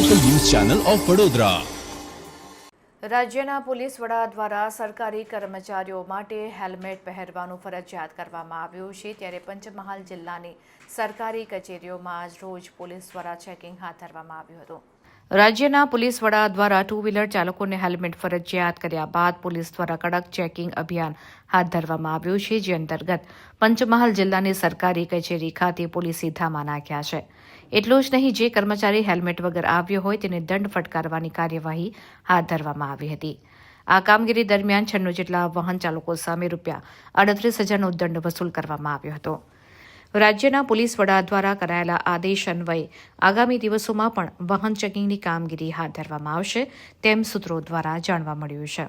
Channel of Vadodara રાજ્યના police વડા દ્વારા સરકારી કર્મચારીઓ માટે હેલ્મેટ પહેરવાનું ફરજિયાત કરવામાં આવ્યું છે. ત્યારે પંચમહાલ જિલ્લાની સરકારી કચેરીઓમાં આજ રોજ પોલીસ દ્વારા ચેકિંગ હાથ ધરવામાં આવ્યું હતું. રાજ્યના પોલીસ વડા દ્વારા ટુ વ્હીલર ચાલકોને હેલ્મેટ ફરજિયાત કર્યા બાદ પોલીસ દ્વારા કડક ચેકિંગ અભિયાન હાથ ધરવામાં આવ્યું છે, જે અંતર્ગત પંચમહાલ જિલ્લાની સરકારી કચેરી ખાતે પોલીસ ધામા નાખ્યા છે. એટલું જ નહીં, જે કર્મચારી હેલ્મેટ વગર આવ્યો હોય તેને દંડ ફટકારવાની કાર્યવાહી હાથ ધરવામાં આવી હતી. આ કામગીરી દરમિયાન છન્નું જેટલા વાહન ચાલકો સામે રૂપિયા અડત્રીસ હજારનો દંડ વસૂલ કરવામાં આવ્યો હતો. રાજ્યના પોલીસ વડા દ્વારા કરાયેલા આદેશ અન્વયે આગામી દિવસોમાં પણ વાહન ચેકિંગની કામગીરી હાથ ધરવામાં આવશે તેમ સૂત્રો દ્વારા જાણવા મળ્યું છે.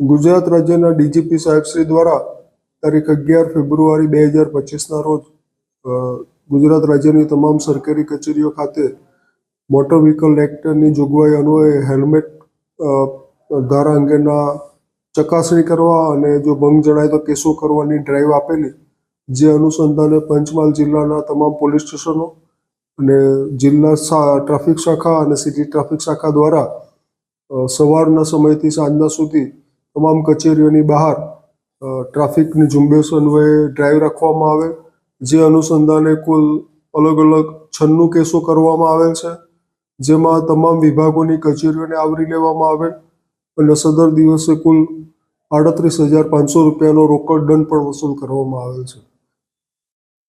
ગુજરાત રાજ્યના ડીજીપી સાહેબશ્રી દ્વારા તારીખ અગિયાર ફેબ્રુઆરી બે હજાર પચીસના રોજ ગુજરાત રાજ્યની તમામ સરકારી કચેરીઓ ખાતે મોટર વ્હીકલ એક્ટની જોગવાઈ અન્વયે હેલ્મેટ ધારા અંગેના ચકાસણી કરવા અને જો ભંગ જણાય તો કેસો કરવાની ડ્રાઈવ આપેલી. જે અનુસંધાને પંચમહાલ જિલ્લાના તમામ પોલીસ સ્ટેશનો અને જિલ્લા ટ્રાફિક શાખા અને સિટી ટ્રાફિક શાખા દ્વારા સવારના સમયથી સાંજના સુધી તમામ કચેરીઓની બહાર ટ્રાફિકની ઝુંબેશ અન્વયે ડ્રાઈવ રાખવામાં આવે, જે અનુસંધાને કુલ અલગ અલગ છન્નું કેસો કરવામાં આવેલ છે, જેમાં તમામ વિભાગોની કચેરીઓને આવરી લેવામાં આવેલ અને સદર દિવસે કુલ આડત્રીસ હજાર પાંચસો રૂપિયાનો રોકડ દંડ પણ વસૂલ કરવામાં આવેલ છે.